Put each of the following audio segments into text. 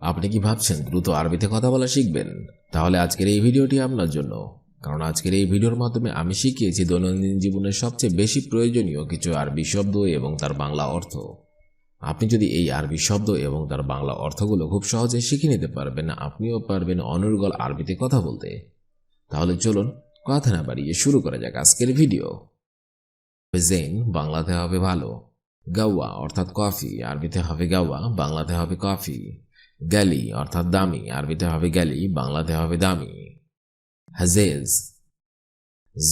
আপনি কি ভাবছেন দ্রুত আরবিতে কথা বলা শিখবেন? তাহলে আজকের এই ভিডিওটি আপনার জন্য। কারণ আজকের এই ভিডিওর মাধ্যমে আমি শিখিয়েছি দৈনন্দিন জীবনের সবচেয়ে বেশি প্রয়োজনীয় কিছু আরবি শব্দ এবং তার বাংলা অর্থ। আপনি যদি এই আরবি শব্দ এবং তার বাংলা অর্থগুলো খুব সহজে শিখে নিতে পারবেন, আপনিও পারবেন অনর্গল আরবিতে কথা বলতে। তাহলে চলুন কথা না বাড়িয়ে শুরু করা যাক আজকের ভিডিও। জেন বাংলাতে হবে ভালো। গাওয়া, অর্থাৎ কফি। আরবিতে হবে গাওয়া, বাংলাতে হবে কফি। গ্যালি অর্থাৎ দামি। আরবিতে হবে গ্যালি বাংলাতে হবে দামি। হাজেজ,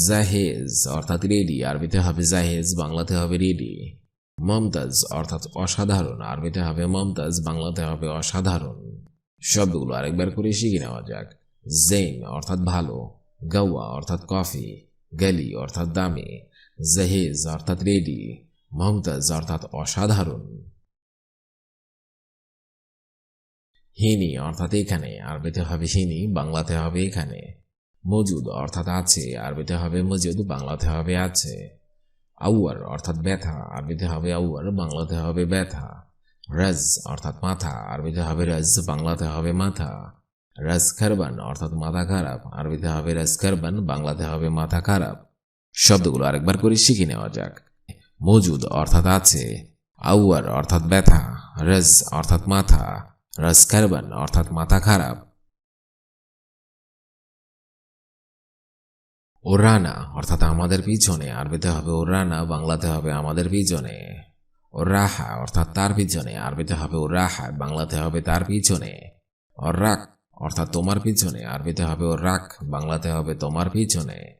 জাহেজ, অর্থাৎ রেডি। আরবিতে হবে জাহেজ, বাংলাতে হবে রেডি। মমতাজ, অর্থাৎ অসাধারণ। আরবিতে হবে মমতাজ, বাংলাতে হবে অসাধারণ। শব্দগুলো আরেকবার করে শিখে নেওয়া যাক। জেন অর্থাৎ ভালো। গাওয়া, অর্থাৎ কফি। গ্যালি অর্থাৎ দামি। জাহেজ, অর্থাৎ রেডি। মমতাজ, অর্থাৎ অসাধারণ। হিনি, অর্থাৎ এখানে। আরবিতে হবে হিনি, বাংলাতে হবে এখানে। মজুদ, অর্থাৎ আছে। আরবিতে হবে মজুদ, বাংলাতে হবে আছে। আউয়ার, অর্থাৎ ব্যথা। আরবিতে হবে আউয়ার, বাংলাতে হবে ব্যথা। রাজ, অর্থাৎ মাথা। আরবিতে হবে রাজ, বাংলাতে হবে মাথা। রাজ খারবান, অর্থাৎ মাথা খারাপ। আরবিতে হবে রাজ খারবান, বাংলাতে হবে মাথা খারাপ। শব্দগুলো আরেকবার করে শিখে নেওয়া যাক। মজুদ, অর্থাৎ আছে। আউয়ার, অর্থাৎ ব্যথা। রাজ, অর্থাৎ মাথা। রাজ খারবান অর্থাৎ মাথা খারাপ। ওরানা অর্থাৎ আমাদের পিছনে, আরবিতে হবে ওরানা বাংলাতে হবে আমাদের পিছনে। ও রাহা, অর্থাৎ তার পিছনে, আরবিতে হবে ও রাহা, বাংলাতে হবে তার পিছনে। ও রাক, অর্থাৎ তোমার পিছনে, আরবিতে হবে ও রাক, বাংলাতে হবে তোমার পিছনে।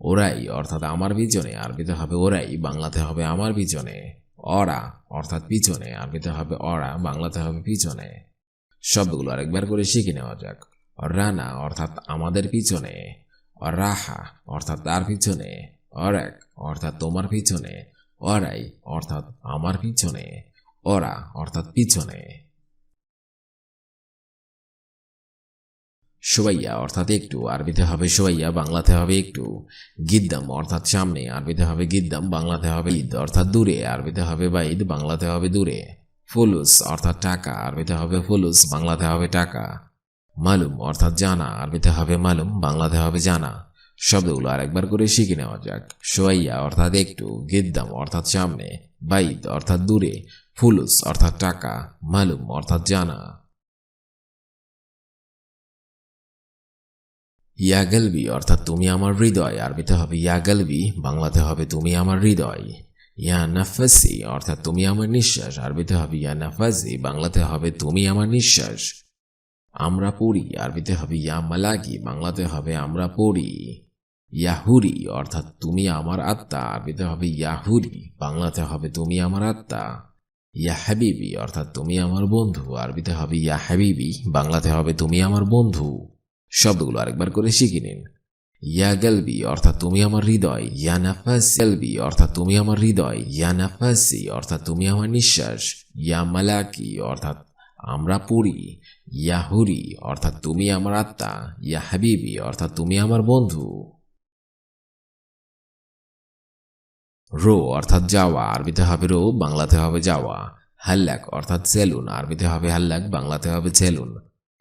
ওরাই, অর্থাৎ আমার পিছনে, আরবিতে হবে ওরাই, বাংলাতে হবে আমার পিছনে। অরা, অর্থাৎ পিছনে। আরবিতে হবে অরা, বাংলাতে হবে পিছনে। শব্দগুলো আরেকবার করে শিখে নেওয়া যাক। রানা অর্থাৎ আমাদের পিছনে। রাহা অর্থাৎ তার পিছনে। অরেক, অর্থাৎ তোমার পিছনে। অরাই, অর্থাৎ আমার পিছনে। অরা, অর্থাৎ পিছনে। সোয়াইয়া অর্থাৎ একটু আরবিতে হবে সোয়াইয়া বাংলাতে হবে একটু গিদ্দাম, অর্থাৎ সামনে, আরবিতে হবে গিদ্দাম, বাংলাতে হবে ঈদ, অর্থাৎ দূরে, আরবিতে হবে বাইদ, বাংলাতে হবে দূরে। ফুলুস, অর্থাৎ টাকা, আরবিতে হবে ফুলুস, বাংলাতে হবে টাকা। মালুম, অর্থাৎ জানা, আরবিতে হবে মালুম, বাংলাতে হবে জানা। শব্দগুলো আরেকবার করে শিখে নেওয়া যাক। সোয়াইয়া অর্থাৎ একটু গিদ্দাম, অর্থাৎ সামনে, বাইদ, অর্থাৎ দূরে। ফুলুস, অর্থাৎ টাকা। মালুম, অর্থাৎ জানা। ইয়াগালবি, অর্থাৎ তুমি আমার হৃদয়, আরবিতে হবে ইয়াগালবি, বাংলাতে হবে তুমি আমার হৃদয়। ইয়া নাফাসি, অর্থাৎ তুমি আমার নিঃশ্বাস, আরবিতে হবে ইয়া নাফাসি, বাংলাতে হবে তুমি আমার নিঃশ্বাস। আমরা পড়ি, আরবিতে হবে ইয়া মালাগি, বাংলাতে হবে আমরা পড়ি। ইয়াহুরি, অর্থাৎ তুমি আমার আত্মা, আরবিতে হবে ইয়াহুরি, বাংলাতে হবে তুমি আমার আত্মা। ইয়া হাবিবি, অর্থাৎ তুমি আমার বন্ধু, আরবিতে হবে ইয়া হাবিবি, বাংলাতে হবে তুমি আমার বন্ধু। শব্দগুলো আরেকবার করে শিখে নিন। ইয়া গালবি অর্থাৎ তুমি আমার হৃদয়। ইয়া নাফাস গালবি অর্থাৎ তুমি আমার হৃদয়। ইয়া নাফাসি, অর্থাৎ তুমি আমার নিঃশ্বাস। ইয়া মালাকি, অর্থাৎ আমরা পড়ি ইয়াহুরি অর্থাৎ তুমি আমার আত্মা। ইয়া হাবিবি, অর্থাৎ তুমি আমার বন্ধু। রো, অর্থাৎ যাওয়া, আরবিতে হবে রো, বাংলাতে হবে যাওয়া। হাল্লাক, অর্থাৎ সেলুন, আরবিতে হবে হাল্লাক, বাংলাতে হবে সেলুন।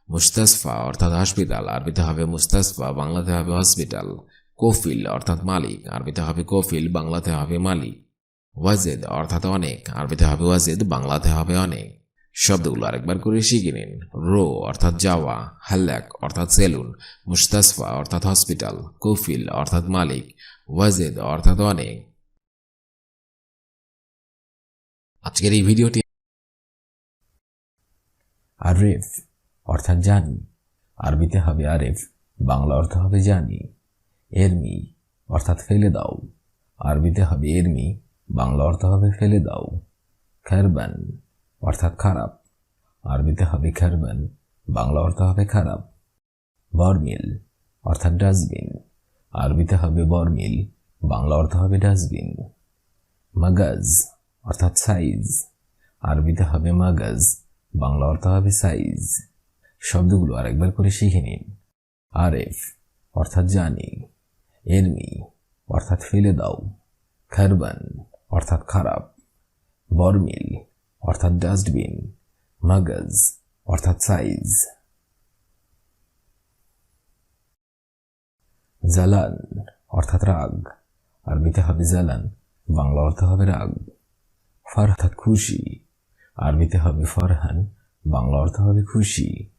মুস্তাসফা, অর্থাৎ হসপিটাল আরবিতে হবে মুস্তাসফা, বাংলাতে হবে হসপিটাল। কফিল, অর্থাৎ মালিক, আরবিতে হবে কফিল, বাংলাতে হবে মালিক। ওয়াজেদ, অর্থাৎ অনেক, আরবিতে হবে ওয়াজেদ, বাংলাতে হবে অনেক। শব্দগুলো আরেকবার করে শিখে নিন। রো, অর্থাৎ যাওয়া। হাল্লাক, অর্থাৎ সেলুন। মুস্তাসফা, অর্থাৎ হসপিটাল। কফিল, অর্থাৎ মালিক। ওয়াজেদ, অর্থাৎ অনেক। আজকের এই ভিডিওটি আরেফ অর্থাৎ জানি। আরবিতে হবে আরেফ, বাংলা অর্থ হবে জানি। এরমি, অর্থাৎ ফেলে দাও। আরবিতে হবে এরমি, বাংলা অর্থ হবে ফেলে দাও। খারবান, অর্থাৎ খারাপ। আরবিতে হবে খারবান, বাংলা অর্থ হবে খারাপ। বরমিল, অর্থাৎ ডাস্টবিন। আরবিতে হবে বরমিল, বাংলা অর্থ হবে ডাস্টবিন। মাগাজ, অর্থাৎ সাইজ। আরবিতে হবে মাগাজ, বাংলা অর্থ হবে সাইজ। শব্দগুলো আরেকবার করে শিখে নিন। আরেফ, অর্থাৎ জানি। এরমি, অর্থাৎ ফেলে দাও। খারবান, অর্থাৎ খারাপ। বরমিল, অর্থাৎ ডাস্টবিন। মাগাজ, অর্থাৎ সাইজ। জালান, অর্থাৎ রাগ। আরবিতে হবে জালান, বাংলা অর্থ হবে রাগ। ফার অর্থাৎ খুশি। আরবিতে হবে ফরহান, বাংলা অর্থ হবে খুশি।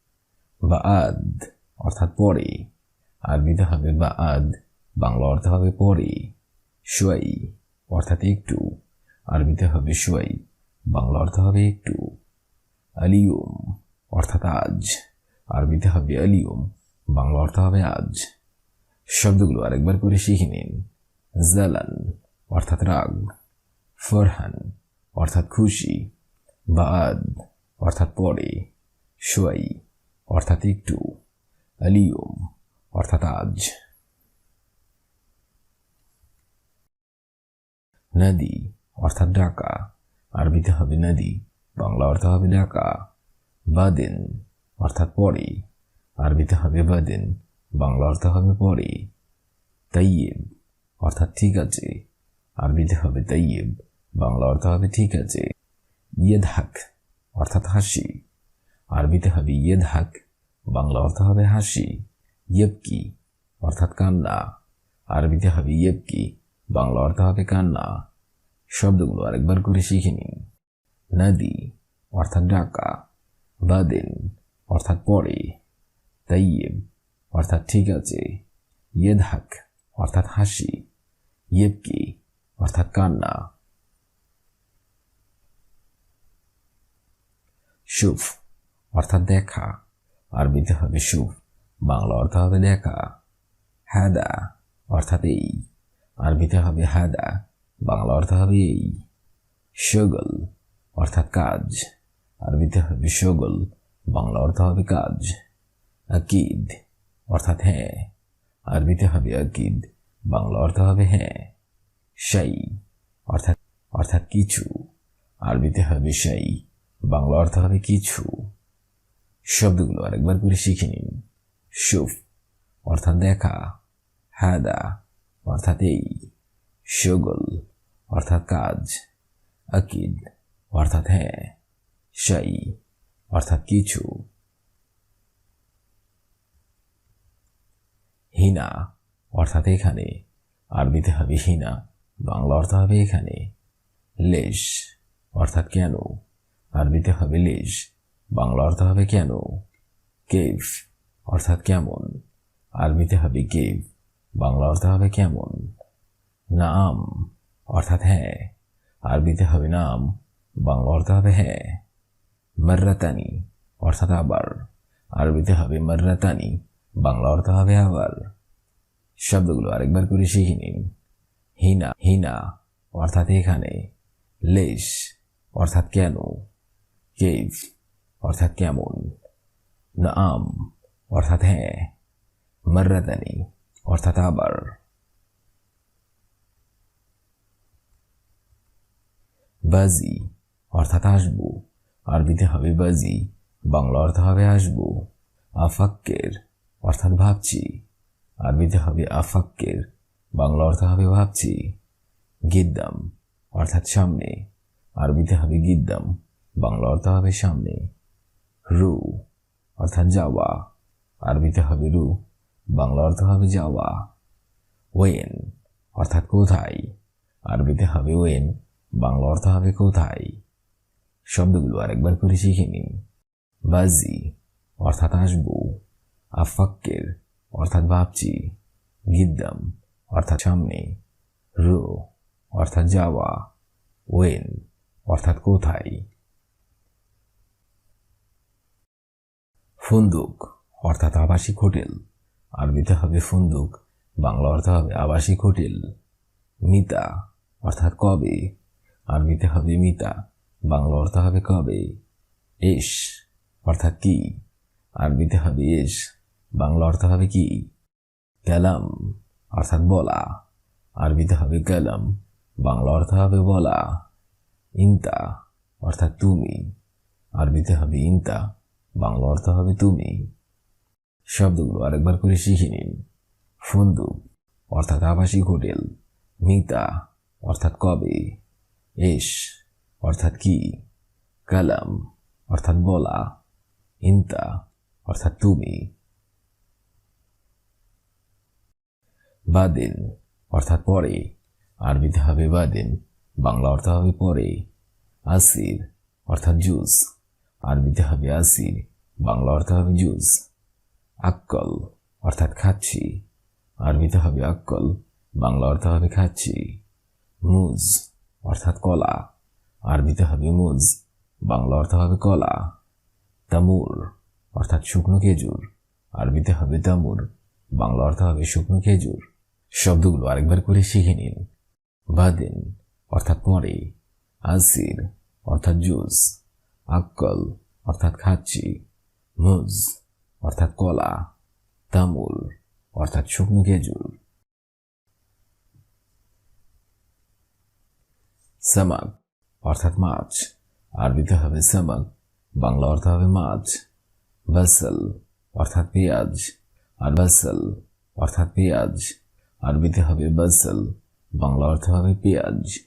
বা আদ অর্থাৎ পরে আরবিতে হবে বা আদ বাংলা অর্থ হবে পরে সোয়াই অর্থাৎ একটু। আরবিতে হবে সোয়াই বাংলা অর্থ হবে একটু। আলিয়ম অর্থাৎ আজ। আরবিতে হবে আলিয়ম, বাংলা অর্থ হবে আজ। শব্দগুলো আরেকবার করে শিখে নিন। জালান অর্থাৎ রাগ। ফরহান অর্থাৎ খুশি। বাদ অর্থাৎ পরে সোয়াই অর্থাৎ একটু আলিয়ম অর্থাৎ আজ। নদী, অর্থাৎ ডাকা আরবিতে হবে নদী, বাংলা অর্থ হবে ডাকা বাদিন, অর্থাৎ পরে। আরবিতে হবে বাদিন, বাংলা অর্থ হবে পরে। তাইয়েব, অর্থাৎ ঠিক আছে। আরবিতে হবে তাইয়েব, বাংলা অর্থ হবে ঠিক আছে। ইয়েদহাক, অর্থাৎ হাসি। আরবিতে হবে ইয়েদহাক, বাংলা অর্থ হবে হাসি, ইয়েবকি, অর্থাৎ কান্না। আরবিতে হবে ইয়েবকি, বাংলা অর্থ হবে কান্না। শব্দগুলো আরেকবার করে শিখে নিন। নদী, অর্থাৎ ডাকা। বাদিন, অর্থাৎ পরে তাইয়েব, অর্থাৎ ঠিক আছে। ইয়েদহাক, অর্থাৎ হাসি। ইয়েবকি, অর্থাৎ কান্না। সুফ অর্থাৎ দেখা আরবিতে হবে সুফ বাংলা অর্থ হবে দেখা হাদা অর্থাৎ এই আরবিতে হবে হাদা বাংলা অর্থ হবে এই শগল অর্থাৎ কাজ আরবিতে হবে শগল বাংলা অর্থ হবে কাজ আকিদ অর্থাৎ হ্যাঁ আরবিতে হবে আকিদ বাংলা অর্থ হবে হ্যাঁ শাই অর্থাৎ অর্থাৎ কিছু আরবিতে হবে শাই বাংলা অর্থ হবে কিছু শব্দগুলো আরেকবার করে শিখে নিন। সুফ, অর্থাৎ দেখা। হাদা, অর্থাৎ এই। শগল অর্থাৎ কাজ। আকিদ, অর্থাৎ হ্যাঁ। শাই অর্থাৎ কিছু। হিনা, অর্থাৎ এখানে। আরবিতে হবে হিনা, বাংলা অর্থ হবে এখানে। লেশ, অর্থাৎ কেন? আরবিতে হবে লেশ। বাংলা অর্থ হবে কেন? কেভ, অর্থাৎ কেমন? আরবিতে হবে কেভ, বাংলা অর্থ হবে কেমন? নাম, অর্থাৎ হ্যাঁ। আরবিতে হবে নাম, বাংলা অর্থ হবে হ্যাঁ। মার্রাতানি, অর্থাৎ আবার। আরবিতে হবে মার্রাতানি, বাংলা অর্থ হবে আবার। শব্দগুলো আরেকবার করে শিখে নিন। হিনা হিনা, অর্থাৎ এখানে। লেশ, অর্থাৎ কেন? কেভ অর্থাৎ কেমন? নাম অর্থাৎ হ্যাঁ। মার্রাতানি, অর্থাৎ আবার। বাজি, অর্থাৎ আসব। আরবিতে হবে বাজি, বাংলা অর্থ হবে আসব। আফাক্কের, অর্থাৎ ভাবছি। আরবিতে হবে আফাক্কের, বাংলা অর্থ হবে ভাবছি। গিদ্দাম, অর্থাৎ সামনে। আরবিতে হবে গিদ্দাম, বাংলা অর্থ হবে সামনে। রু অর্থাৎ যাওয়া। আরবিতে হবে রু, বাংলা অর্থ হবে যাওয়া। ওয়েন অর্থাৎ কোথায়? আরবিতে হবে ওয়েন, বাংলা অর্থ হবে কোথায়? শব্দগুলো আরেকবার করে শিখে নিন। বাজি অর্থাৎ আসব। আফাক্কের অর্থাৎ ভাবছি। গিদ্দাম অর্থাৎ সামনে। রো অর্থাৎ যাওয়া। ওয়েন অর্থাৎ কোথায়? ফুন্দুক, অর্থাৎ আবাসিক হোটেল। আরবিতে হবে ফুন্দুক, বাংলা অর্থ হবে আবাসিক হোটেল। মিতা, অর্থাৎ কবে? আরবিতে হবে মিতা, বাংলা অর্থ হবে কবে? এস, অর্থাৎ কি? আরবিতে হবে এস, বাংলা অর্থ হবে কি? কালাম, অর্থাৎ বলা। আরবিতে হবে কালাম, বাংলা অর্থ হবে বলা। ইন্তা, অর্থাৎ তুমি। আরবিতে হবে ইন্তা বাংলা অর্থ হবে তুমি। শব্দগুলো আরেকবার করে শিখে নিন। ফন্দুক, অর্থাৎ আবাসিক হোটেল। মিতা, অর্থাৎ কবে? এস, অর্থাৎ কি? কালাম, অর্থাৎ বলা। ইন্তা, অর্থাৎ তুমি। বাদিন, অর্থাৎ পরে। আরবিতে হবে বাদিন, বাংলা অর্থ হবে পরে। আসির, অর্থাৎ জুস। আরবিতে হবে আসির বাংলা অর্থ হবে জুস। আক্কল, অর্থাৎ খাচ্ছি। আরবিতে হবে আক্কল, বাংলা অর্থ হবে খাচ্ছি। মুজ, অর্থাৎ কলা। আরবিতে হবে মুজ, বাংলা অর্থ হবে কলা। তামুর, অর্থাৎ শুকনো খেজুর। আরবিতে হবে তামুর, বাংলা অর্থ হবে শুকনো খেজুর। শব্দগুলো আরেকবার করে শিখে নিন। বাদিন, অর্থাৎ পরে। আসির, অর্থাৎ জুস। আক্কল, অর্থাৎ খাচ্ছি। মুজ, অর্থাৎ কলা। তামুল, অর্থাৎ শুকনো খেজুর। সামাক অর্থাৎ মাছ। আরবিতে হবে সামাক বাংলা অর্থ হবে মাছ। বাসল, অর্থাৎ পেঁয়াজ। আর বাসল, অর্থাৎ পেঁয়াজ। আরবিতে হবে বাসল, বাংলা অর্থ হবে পেঁয়াজ।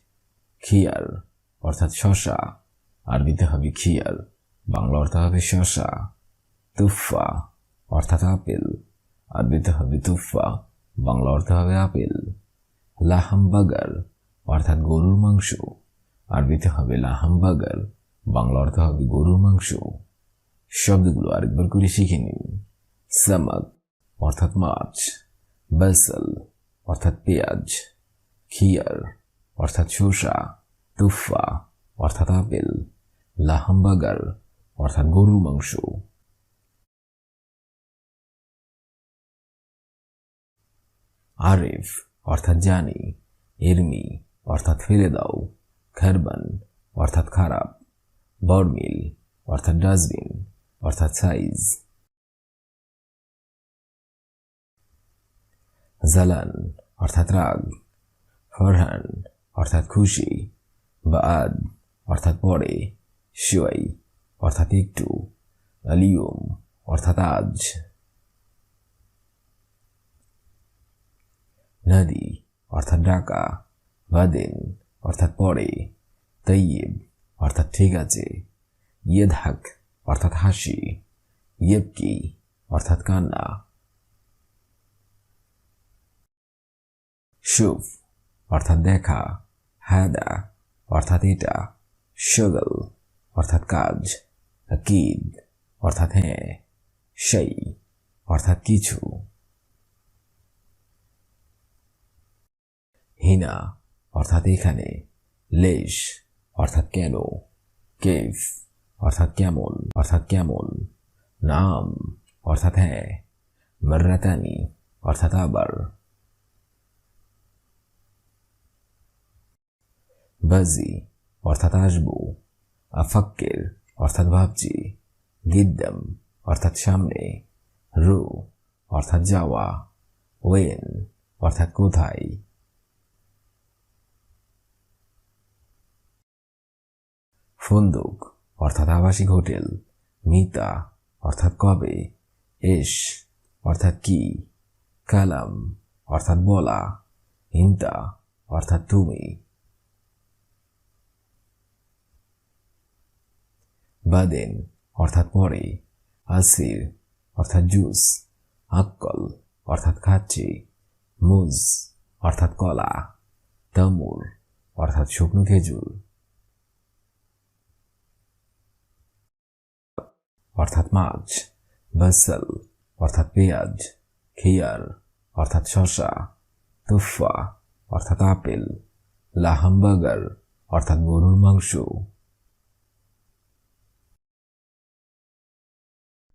খিয়ার, অর্থাৎ শশা আরবিতে হবে খিয়ার বাংলা অর্থ হবে শশা, তুফা, অর্থাৎ আপেল। আরবিতে হবে তুফা, বাংলা অর্থ হবে আপেল। লাহামবাগার অর্থাৎ গরুর মাংস। আরবিতে হবে লাহামবাগার বাংলা অর্থ হবে গরুর মাংস। শব্দগুলো আরেকবার করে শিখে নিন। সামাক অর্থাৎ মাছ। বাসল, অর্থাৎ পেঁয়াজ। খিয়ার অর্থাৎ শসা তুফা, অর্থাৎ আপেল। লাহামবাগার অর্থাৎ গরুর মাংস। আরেফ, অর্থাৎ জানি। এরমি, অর্থাৎ ফেলে দাও। খারবান, অর্থাৎ খারাপ। বরমিল, অর্থাৎ ডাস্টবিন, অর্থাৎ সাইজ। জালান, অর্থাৎ রাগ। ফরহান, অর্থাৎ খুশি। বাদ অর্থাৎ পরে। শুয়াই অর্থাৎ একটু আলিয়ম অর্থাৎ আজ। নদী, অর্থাৎ ডাকা বাদিন, অর্থাৎ পরে। তৈয়ব, অর্থাৎ ঠিক আছে। ইয়েধাক, অর্থাৎ হাসি। ইয়েবকি, অর্থাৎ কান্না। শুভ, অর্থাৎ দেখা। হাদা, অর্থাৎ এটা। শগল। অর্থাৎ কাজ আকিদ অর্থাৎ হ্যাঁ সেই অর্থাৎ কিছু হিনা অর্থাৎ এখানে লেশ অর্থাৎ কেন কেফ অর্থাৎ কেমন অর্থাৎ কেমন নাম অর্থাৎ হ্যাঁ মর্রাতানি অর্থাৎ আবার বাজি অর্থাৎ আসব আফাক্কের, অর্থাৎ ভাবছি গিদ্দম, অর্থাৎ সামনে, রু, অর্থাৎ যাওয়া, ওয়েন, অর্থাৎ কোথায়? ফন্দুক, অর্থাৎ আবাসিক হোটেল, মিতা, অর্থাৎ কবে? এস, অর্থাৎ কি? কালাম, অর্থাৎ বলা, ইন্তা, অর্থাৎ তুমি। বাদেন, অর্থাৎ পরে। আসির অর্থাৎ জুস। আক্কল অর্থাৎ খাচ্ছি। মুজ, অর্থাৎ কলা। তামুর, অর্থাৎ শুকনো খেজুর। অর্থাৎ মাছ। বাসল, অর্থাৎ পেঁয়াজ। খিয়ার, অর্থাৎ শসা। তুফা, অর্থাৎ আপেল। লাহামবাগার, অর্থাৎ গরুর মাংস।